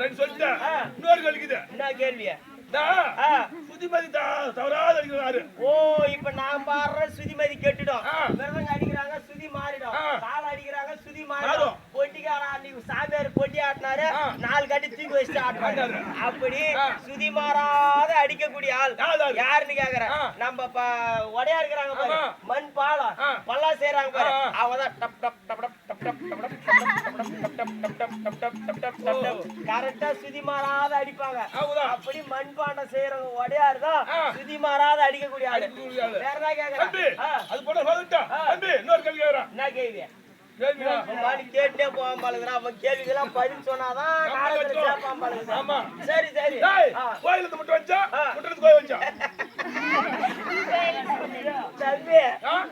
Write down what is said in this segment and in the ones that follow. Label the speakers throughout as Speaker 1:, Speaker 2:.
Speaker 1: ரெண்டு சொல்லிட்டேன்
Speaker 2: ஆ.
Speaker 1: இன்னொரு கழிக்குது
Speaker 2: என்ன கேள்வி
Speaker 1: நான்
Speaker 2: ஆ.
Speaker 1: சுதிமதி தா- தவறாத அடிக்கிறாரு
Speaker 2: ஓ இப்ப நான் பாடுற சுதிமதி கெட்டுடும் அடிக்கிறாங்க சுதி மாறிடும். தாள அடிக்கிறாங்க சுதி. மாறிடும் பொட்டிக்காரன் அன்னைக்கு சாமியார் பொட்டி ஆட்டினாரு. நாலு கட்டி தூக்கி வச்சுட்டு ஆட்டினாரு. அப்படி. சுதி மாறாத அடிக்கக்கூடிய ஆள்? யாருன்னு கேக்குறேன். நம்ம உடையா இருக்கிறாங்க. மண் பாலம். பல்லா செய்யறாங்க பாரு டப் டப் டப் டப் கரெக்டா சுதி மாறாத அடிப்பாங்க. அப்படி மண்பாண்டம் செய்யறவங்க உடையாரு தான். சுதி மாறாத அடிக்கக்கூடிய ஆளு. வேற கேக்குறேன் ஆ,
Speaker 1: அது போல இன்னொரு கேள்வி கேக்குறேன்
Speaker 2: என்ன கேள்வி?
Speaker 1: கேள்வியா?
Speaker 2: அவன் கேட்டே போவான் பாலுங்கடா அவன் கேள்விக்கெல்லாம் பதில் சொன்னாதான். சரி சரி.
Speaker 1: கோயிலுக்கு மட்டும் வச்சா? கோயில்
Speaker 2: தம்பி?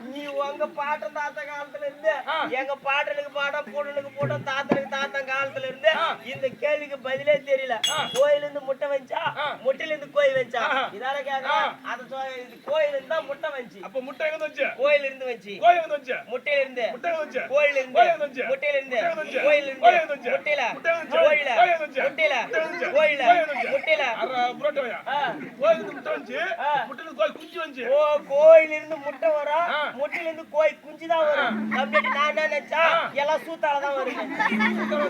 Speaker 2: நீ உங்க பாட்டன் தாத்தா காலத்துல இருந்து. எங்க பாட்டனுக்கு பாட்டம் பூட்டனுக்கு பூட்டம் தாத்தனுக்கு இந்த கேள்விக்கு பதிலே தெரியல. கோயில இருந்து முட்டை வச்சா முட்டையில இருந்து கோயில் வச்சா இதால கேக்குறா? அத இது இருந்தா முட்டை வச்சு
Speaker 1: அப்ப முட்டை எங்க வச்சு?
Speaker 2: கோயில இருந்து வச்சு?
Speaker 1: கோயில் இருந்து வச்சு?
Speaker 2: முட்டையில இருந்து
Speaker 1: முட்டை வச்சு?
Speaker 2: கோயில இருந்து முட்டையில. இருந்து கோயில. இருந்து முட்டையில. கோயில. முட்டையில கோயில முட்டையில
Speaker 1: அரை புரோட்டாவையா
Speaker 2: ஆ.
Speaker 1: கோயிலுக்கு முட்டை வந்துச்சு
Speaker 2: ஆ.
Speaker 1: முட்டையில கோயில் குஞ்சு வந்துச்சு
Speaker 2: ஓ கோயில இருந்து முட்டை வரும். முட்டையில இருந்து கோயில் குஞ்சு தான் வரும் அப்படி நான் என்ன நினைச்சா. எல்லாம் சூத்தால தான் வருது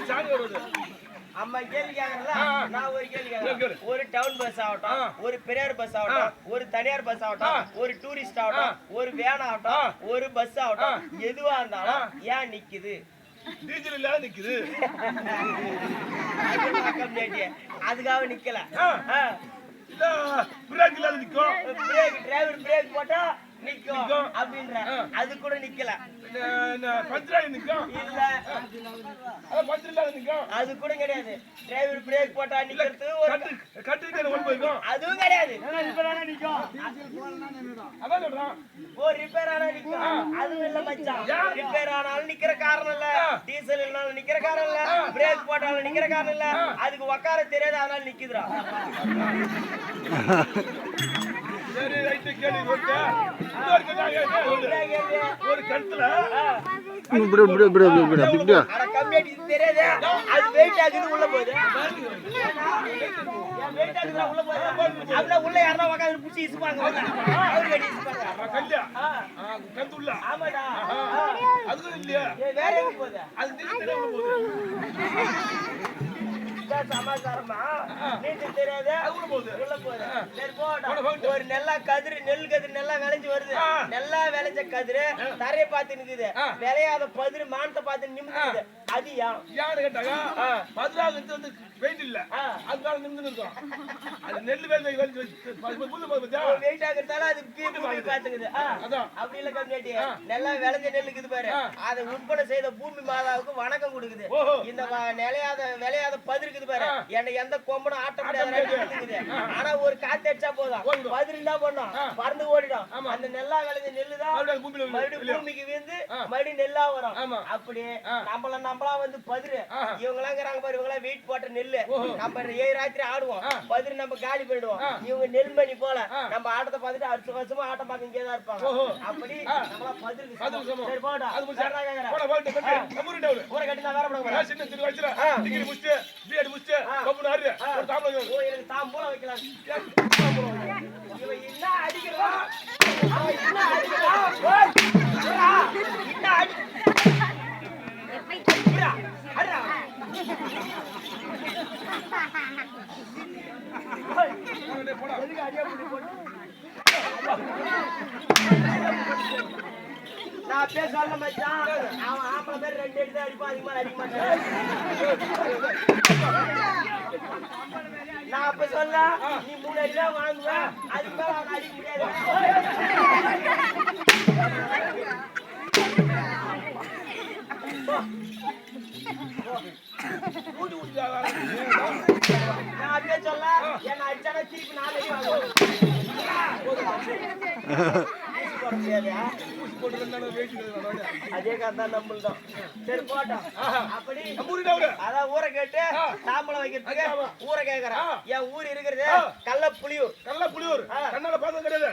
Speaker 1: சாணி வருது
Speaker 2: அம்மா கேள்வி கேக்குறல
Speaker 1: ஆ.
Speaker 2: நான் ஒரு கேள்வி கேக்குறேன். ஒரு டவுன் பஸ் ஆகட்டும். ஒரு பெரியார் பஸ் ஆகட்டும் ஒரு தனியார் பஸ் ஆகட்டும். ஒரு டூரிஸ்ட் ஆகட்டும் ஒரு வேன் ஆகட்டும். ஒரு பஸ் ஆகட்டும் எதுவா இருந்தாலும் ஏன் நிக்குது
Speaker 1: டீசல் இல்லாத நிக்குது.
Speaker 2: அதுக்காக நிக்கல.
Speaker 1: பிரேக் இல்லாத நிக்கும்.
Speaker 2: பிரேக் டிரைவர் பிரேக் போட்டா நிக்கும். அப்படின்ற. அது கூட நிக்கல.
Speaker 1: பஞ்சராகி நிக்கும்.
Speaker 2: இல்ல.
Speaker 1: பஞ்சர் இல்லாத நிக்கும்.
Speaker 2: அது கூட கிடையாது. டிரைவர் பிரேக் போட்டா நிக்கிறது ஒரு
Speaker 1: போயிருக்கும்
Speaker 2: அதுவும் கிடையாது.
Speaker 1: அதான் சொல்றான்.
Speaker 2: ஓ ரிப்பேர் ஆனா நிக்கும் அதுவும் இல்ல மச்சான். ரிப்பேர் ஆனாலும் நிக்கிற காரணம் இல்ல. டீசல் இல்லனாலும் நிக்கிற காரணம் இல்ல. பிரேக் போட்டாலும் நிக்கிற காரணம் இல்ல. அதுக்கு உக்கார தெரியாது அதனால நிக்குதுடா.
Speaker 1: சரி ரைட்டு கேள்வி? ஒரு கழுத்துல
Speaker 3: விடு விடு
Speaker 2: விடு விடு விடு விடு அது
Speaker 1: இல்லையா.
Speaker 2: சமாச்சாரமா? நீட்டு தெரியாது. ஒரு நெல்லா கதிரு நெல் கதிரு நெல்லா விளைஞ்சு வருது. நெல்லா விளைஞ்ச கதிரு தரைய பார்த்து நிக்குது. விளையாத பதிரு மானத்தை பார்த்து நிமிடுது அது ஏன்
Speaker 1: யாரு கேட்டாங்க இன்ச்சு வந்து வெயிட் இல்ல
Speaker 2: ஆ.
Speaker 1: அதனால நின்று இருக்கும் அது நெல் வேலை வேலை வச்சு புல்லு போகுது பாத்தியா?
Speaker 2: வெயிட் ஆகுறதால அது பாத்துக்குது. அப்படி இல்ல கம்மியாட்டி
Speaker 1: ஆ.
Speaker 2: நல்லா விளைஞ்ச நெல் இருக்குது பாரு. அதை உற்பத்தி செய்த பூமி மாதாவுக்கு வணக்கம் கொடுக்குது. இந்த நிலையாத விளையாத பதிரு இருக்குது பாரு. என்னை எந்த கொம்பனும் ஆட்ட முடியாத. ஆனா ஒரு காத்து அடிச்சா போதும் என்ன பண்ணும். பறந்து ஓடிடும். அந்த நெல்லா விளைஞ்ச நெல்லு தான்
Speaker 1: மறுபடியும்.
Speaker 2: பூமிக்கு வீழ்ந்து. மறுபடியும் நெல்லா வரும். அப்படி. நம்மள நம்மளா வந்து பதிரு இவங்களாங்கிறாங்க பாரு இவங்களா வெயிட் போட்ட நெல்லு. நம்ம ஏழு ராத்திரி ஆடுவோம். பதிரு நம்ம காலி போயிடுவோம் இவங்க நெல்மணி போல நம்ம ஆட்டத்தை பார்த்துட்டு அடுத்த வருஷமா ஆட்டம் பார்க்க இங்கே தான் இருப்பாங்க. அப்படி நம்மளா
Speaker 1: பதிரு
Speaker 2: சரி போடா.
Speaker 1: ஊரை
Speaker 2: கட்டி
Speaker 1: சின்ன சின்ன
Speaker 2: வச்சுல
Speaker 1: டிகிரி முடிச்சு
Speaker 2: பிஎட் எனக்கு தாம்பூல வைக்கலாம். இவன் என்ன அடிக்கிறான் நான் பேச சொல்ல மச்சான் அவன் ஆம்பளை பேர் ரெண்டு எடுத்து அடிப்பான் அடிக்க நான் அப்ப சொல்ல நீ மூணு அடி தான் வாங்குவ அதுக்கு மேல அவன் அடிக்க முடியாது. நான் அப்பயே சொல்ல என்ன அடிச்சானா திருப்பி நாலு அடி வாங்குவேன். அதே கதை நம்மள்தான் சரி போட்டோம் அப்படி அதான் ஊரை கேட்டு தாம்பளம் வைக்கிறதுக்கு ஊரை கேக்குறேன் என் ஊர் இருக்கிறது கள்ள புளியூர்
Speaker 1: கள்ள
Speaker 2: புளியூர்
Speaker 1: கண்ணால பார்த்தது கிடையாது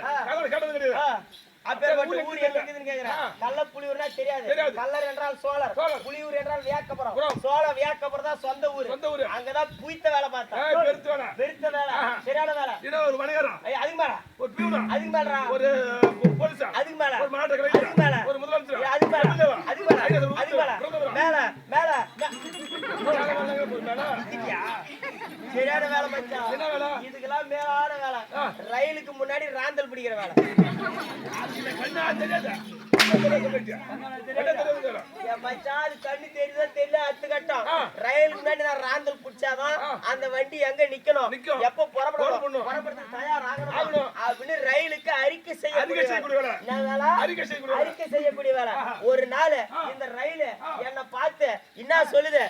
Speaker 1: கேட்டது கிடையாது
Speaker 2: அப்பேற்பட்ட ஊர் எங்க இருக்குதுன்னு கேக்குறேன். கள்ள புலியூர்னா தெரியாது. கல்லர் என்றால் சோழர். புலியூர் என்றால் வியாக்கப்புறம்
Speaker 1: புறம்.
Speaker 2: சோழ வியாக்கப்புறம் தான் சொந்த ஊர்.
Speaker 1: சொந்த ஊரு.
Speaker 2: அங்கதான் புய்த்த வேலை பார்த்தேன்
Speaker 1: பெருத்து
Speaker 2: வேலை. சரியான வேலை.
Speaker 1: ஒரு வணிகரா?
Speaker 2: அதுக்கு மேல.
Speaker 1: ஒரு பியூனா?
Speaker 2: அதுக்கு மேலடா.
Speaker 1: ஒரு போலீஸா?
Speaker 2: அதுக்கு மேல.
Speaker 1: ஒரு மாவட்ட
Speaker 2: அதுக்கு
Speaker 1: கலைஞரா
Speaker 2: மேல.
Speaker 1: ஒரு முதலமைச்சரா?
Speaker 2: அதுக்கு மேல? அதுக்கு மேல. அதுக்கு மேல? மேல. மேல.
Speaker 1: மேல, மேல, மேல.
Speaker 2: சரியான வேலை மச்சான்? இதுக்கெல்லாம் மேலான வேலை. ரயிலுக்கு முன்னாடி ராந்தல் பிடிக்கிற வேலை. ராந்தல் பிடிச்சாதான். அந்த வண்டி எங்க நிக்கணும். எப்ப புறப்படணும். புறப்படுறதுக்கு தயாராகணும். அப்படின்னு ரயிலுக்கு அறிக்கை செய்ய.
Speaker 1: அறிக்கை செய்யக்கூடிய வேலை
Speaker 2: ஒரு நாள் இந்த ரயில் என்ன பார்த்து என்ன சொல்லுது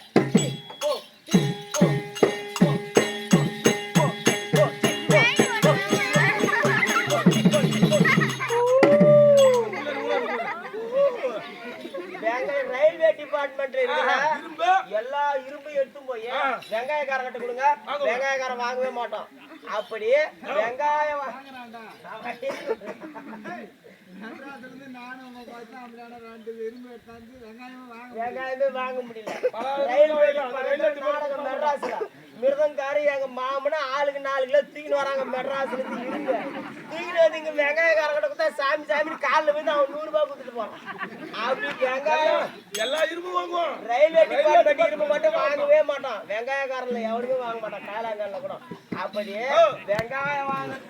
Speaker 2: இரும்பையும் எடுத்து போய்
Speaker 1: ஆ.
Speaker 2: வெங்காயக்காரன் கிட்ட கொடுங்க.
Speaker 1: வாங்குவோம்.
Speaker 2: வெங்காயக்காரன் வாங்கவே மாட்டோம் அப்படி வெங்காயம் வெங்காயமே வாங்க முடியல. ரயில்வே மெட்ராஸ்ல மிருதங்காரி எங்க மாமனா ஆளுக்கு நாலு கிலோ தூக்கின்னு வராங்க மெட்ராஸ்ல இருந்து இருங்க தூக்கிட்டு வந்து இங்க வெங்காயக்காரன் கிட்ட கொடுத்தா சாமி சாமி காலில் வந்து அவன் நூறு ரூபாய் கொடுத்துட்டு போறான். அப்படி வெங்காயம்
Speaker 1: எல்லா இரும்பும் வாங்குவோம்.
Speaker 2: ரயில்வே டிபார்ட்மெண்ட் இரும்பு மட்டும் வாங்கவே மாட்டான். வெங்காயக்காரன்ல எவனுமே வாங்க மாட்டான். காலாங்கல்ல கூட. அப்படியே வெங்காயம் வாங்குறது